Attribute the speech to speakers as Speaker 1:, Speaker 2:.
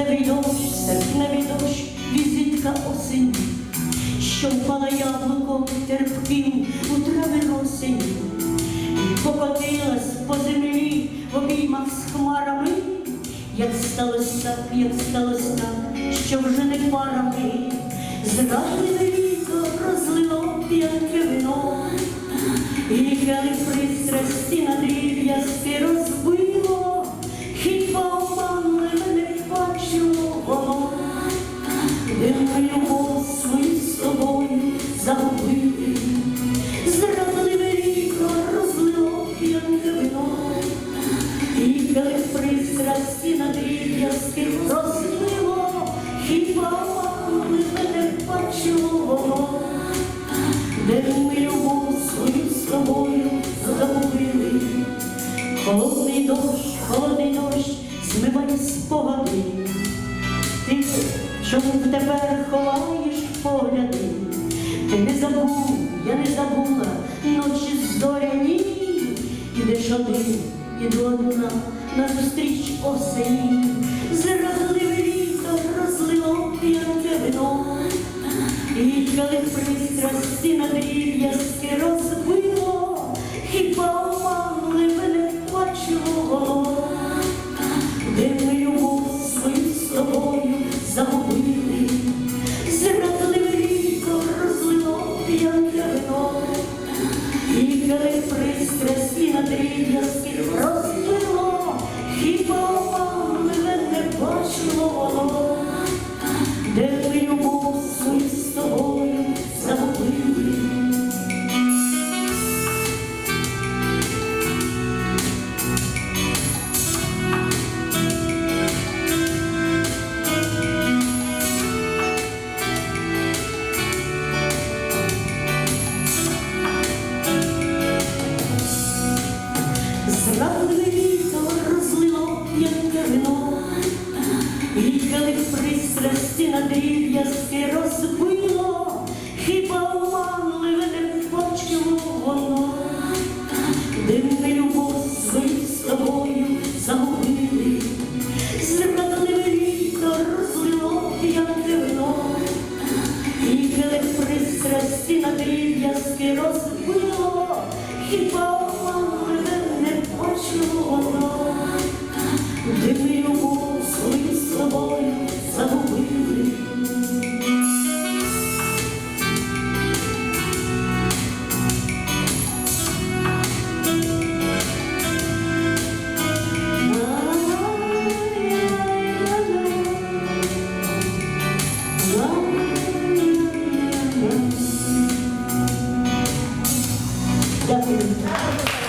Speaker 1: Серпневий дощ, серпневий дощ, візитка осені, що впала яблуком терпким у трави осені, і покотилась по землі в обіймах з хмарами, як сталося так, як сталося так, що вже не парами, зрадили віко розлило п'янке вино, і хели пристрасті надрі. Розлило, хіба обманли мене воно, де ми любов свою з тобою загубили. Холодний дощ, холодний дощ змиває спогади. Ти чому тепер ховаєш погляди? Ти не забув, я не забула ночі зоряні. Ідеш один, іду одна назустріч осені. Зрадливе літо розлило п'яне вино. І калих пристрасті на дріб'язки де дріб'язки розбило, хіба обманли мене бачило воно, де ми любов свою з тобою загубили, зрадливе літо розлило п'янке вино, і келих пристрасті на дріб'язки розбило, хіба Gracias.